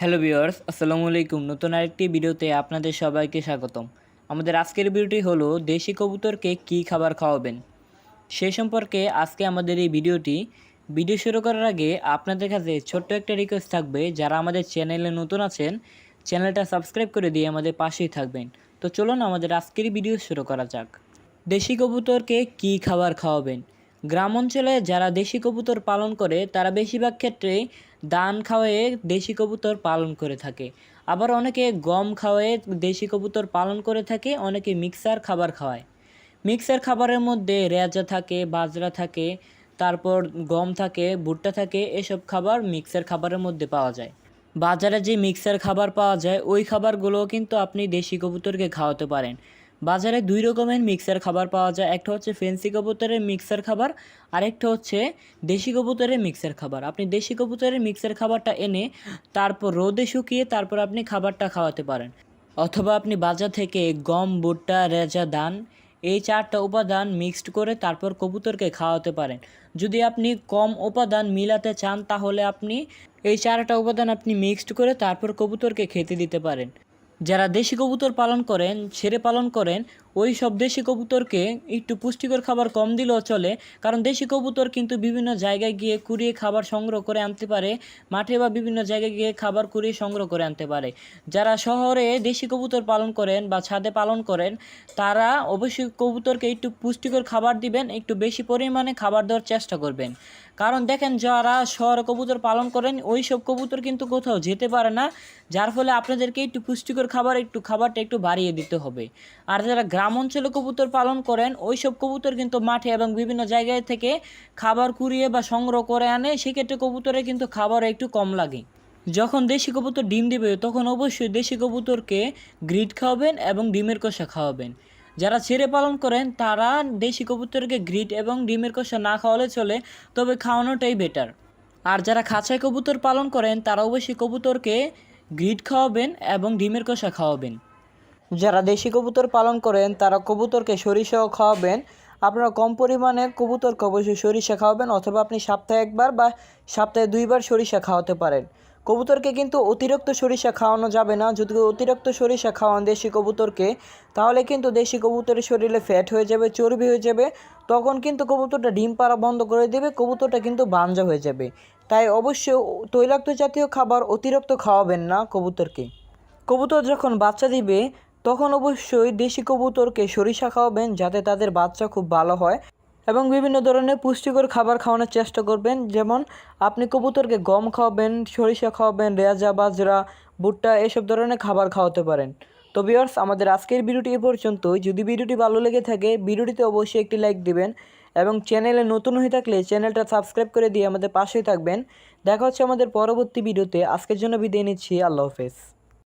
Hello viewers, আসসালামু আলাইকুম। নতুন আরেকটি ভিডিওতে আপনাদের সবাইকে স্বাগতম। আমাদের আজকের ভিডিওটি হলো, দেশি কবুতরকে কী খাবার খাওয়াবেন? সে সম্পর্কে আজকে আমাদের এই ভিডিওটি। ভিডিও শুরু করার আগে আপনাদের কাছে ছোট্ট একটা রিকোয়েস্ট থাকবে, যারা আমাদের চ্যানেলে নতুন আছেন, চ্যানেলটা সাবস্ক্রাইব করে দিয়ে আমাদের পাশেই থাকবেন। তো চলুন আমাদের আজকের ভিডিও শুরু করা যাক। দেশি কবুতরকে কী খাবার খাওয়াবেন? গ্রাম অঞ্চলে যারা দেশি কবুতর পালন করে, তারা বেশিরভাগ ক্ষেত্রেই ধান খাওয়ায়ে দেশি কবুতর পালন করে থাকে। আবার অনেকে গম খাওয়ায়ে দেশি কবুতর পালন করে থাকে, অনেকে মিক্সার খাবার খাওয়ায়। মিক্সার খাবারের মধ্যে রেজা থাকে, বাজরা থাকে, তারপর গম থাকে, ভুট্টা থাকে, এসব খাবার মিক্সার খাবারের মধ্যে পাওয়া যায়। বাজারে যে মিক্সার খাবার পাওয়া যায়, ওই খাবারগুলোও কিন্তু আপনি দেশি কবুতরকে খাওয়াতে পারেন। বাজারে দুই রকমের মিক্সার খাবার পাওয়া যায়। একটা হচ্ছে ফেন্সি কবুতরের মিক্সার খাবার, আরেকটা হচ্ছে দেশি কবুতরের মিক্সার খাবার। আপনি দেশি কবুতরের মিক্সার খাবারটা এনে তারপর রোদে শুকিয়ে তারপর আপনি খাবারটা খাওয়াতে পারেন। অথবা আপনি বাজার থেকে গম, ভুট্টা, রেজা দান এই চারটা উপাদান মিক্সড করে তারপর কবুতরকে খাওয়াতে পারেন। যদি আপনি কম উপাদান মিলাতে চান, তাহলে আপনি এই চারটা উপাদান আপনি মিক্সড করে তারপর কবুতরকে খেতে দিতে পারেন। যারা দেশি কবুতর পালন করেন, ছেড়ে পালন করেন, ওই সব দেশি কবুতরকে একটু পুষ্টিকর খাবার কম দিলেও চলে। কারণ দেশি কবুতর কিন্তু বিভিন্ন জায়গায় গিয়ে কুড়িয়ে খাবার সংগ্রহ করে আনতে পারে, মাঠে বা বিভিন্ন জায়গায় গিয়ে খাবার কুড়িয়ে সংগ্রহ করে আনতে পারে। যারা শহরে দেশি কবুতর পালন করেন বা ছাদে পালন করেন, তারা অবশ্যই কবুতরকে একটু পুষ্টিকর খাবার দিবেন, একটু বেশি পরিমাণে খাবার দেওয়ার চেষ্টা করবেন। কারণ দেখেন, যারা শহরে কবুতর পালন করেন, ওই সব কবুতর কিন্তু কোথাও যেতে পারে না। যার ফলে আপনাদেরকে একটু পুষ্টিকর খাবার একটু, খাবারটা একটু বাড়িয়ে দিতে হবে। আর যারা গ্রাম অঞ্চলে কবুতর পালন করেন ওই সব কবুতর কিন্তু মাঠে এবং বিভিন্ন জায়গায় থেকে খাবার কুড়িয়ে বা সংগ্রহ করে আনে, সেক্ষেত্রে কবুতরে কিন্তু খাবার একটু কম লাগে। যখন দেশি কবুতর ডিম দেবে, তখন অবশ্যই দেশি কবুতরকে গ্রিড খাওয়াবেন এবং ডিমের কষা খাওয়াবেন। যারা ছেড়ে পালন করেন, তারা দেশি কবুতরকে গ্রিড এবং ডিমের কষা না খাওয়ালে চলে, তবে খাওয়ানোটাই বেটার আর যারা খাঁচায় কবুতর পালন করেন, তারা অবশ্যই কবুতরকে গ্রিড খাওয়াবেন এবং ডিমের কষা খাওয়াবেন। যারা দেশি কবুতর পালন করেন, তারা কবুতরকে সরিষাও খাওয়াবেন। আপনারা কম পরিমাণে কবুতরকে অবশ্যই সরিষা খাওয়াবেন অথবা আপনি সপ্তাহে একবার বা সপ্তাহে দুইবার সরিষা খাওয়াতে পারেন। কবুতরকে কিন্তু অতিরিক্ত সরিষা খাওয়ানো যাবে না। যদি অতিরিক্ত সরিষা খাওয়ান দেশি কবুতরকে, তাহলে কিন্তু দেশি কবুতরের শরীরে ফ্যাট হয়ে যাবে, চর্বি হয়ে যাবে। তখন কিন্তু কবুতরটা ডিম পাড়া বন্ধ করে দেবে, কবুতরটা কিন্তু বাঞ্জা হয়ে যাবে। তাই অবশ্যই তৈলাক্ত জাতীয় খাবার অতিরিক্ত খাওয়াবেন না কবুতরকে। কবুতর যখন বাচ্চা দিবে, তখন অবশ্যই দেশি কবুতরকে সরিষা খাওয়াবেন যাতে তাদের বাচ্চা খুব ভালো হয়। এবং বিভিন্ন ধরনের পুষ্টিকর খাবার খাওয়ানোর চেষ্টা করবেন। যেমন আপনি কবুতরকে গম খাওয়াবেন, সরিষা খাওয়াবেন রেয়াজা বাজরা, ভুট্টা এসব ধরনের খাবার খাওয়াতে পারেন। তো বিয়ার্স আমাদের আজকের ভিডিওটি এ পর্যন্তই। যদি ভিডিওটি ভালো লেগে থাকে, ভিডিওটিতে অবশ্যই একটি লাইক দিবেন এবং চ্যানেলে নতুন হয়ে থাকলে চ্যানেলটা সাবস্ক্রাইব করে দিয়ে আমাদের পাশেই থাকবেন। দেখা হচ্ছে আমাদের পরবর্তী ভিডিওতে। আজকের জন্য বিদায় নিচ্ছি। আল্লাহ হাফেজ।